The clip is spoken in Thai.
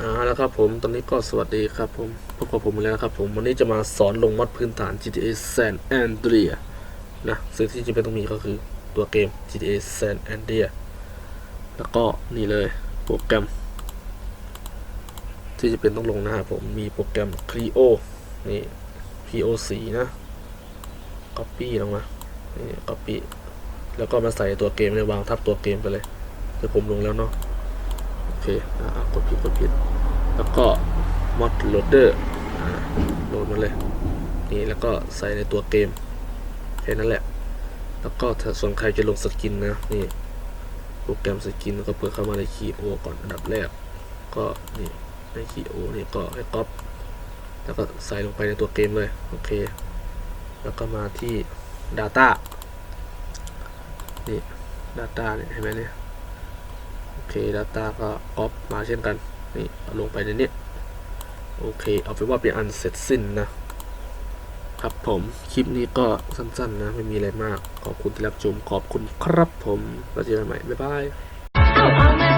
อ่าแล้วครับผมตอนนี้ก็สวัสดีครับผมพบกับผมอีกแล้วครับผมวันนี้จะมาสอนลงมอดพื้นฐาน GTA San Andreas นะสิ่งที่จำเป็นต้องมีก็คือตัวเกม GTA San Andreas แล้วก็นี่เลยโปรแกรม ที่จะเป็นต้องลงนะครับผมมีโปรแกรม Creo นี่ POC นะ Copy ลงมานี่ Copy แล้วก็มาใส่ตัวเกมเลยวางทับตัวเกมไปเลยเดี๋ยวผมลงแล้วเนาะ กดผิดกดผิด แล้วก็ mod loader อ่าโหลดมาเลย นี่แล้วก็ใส่ในตัวเกม แค่นั้นแหละ แล้วก็ถ้าส่วนใครจะลงสกินนะ นี่ โปรแกรมสกินก็เปิดเข้ามาในคีโอก่อนอันดับแรก ก็นี่ในคีโอนี่ก็ให้ก๊อปแล้วก็ใส่ลงไปในตัวเกมเลย โอเค แล้วก็มาที่ Data นี่ Data เนี่ยเห็นไหมเนี่ย เค Data ก็ก๊อปมาเช่นกัน นี่ลงไปในนี้โอเค เอาเป็นว่าเป็นอันเสร็จสิ้นนะ ครับผม คลิปนี้ก็สั้นๆนะ ไม่มีอะไรมาก ขอบคุณที่รับชม ขอบคุณครับผม แล้วเจอกันใหม่ บ๊ายบาย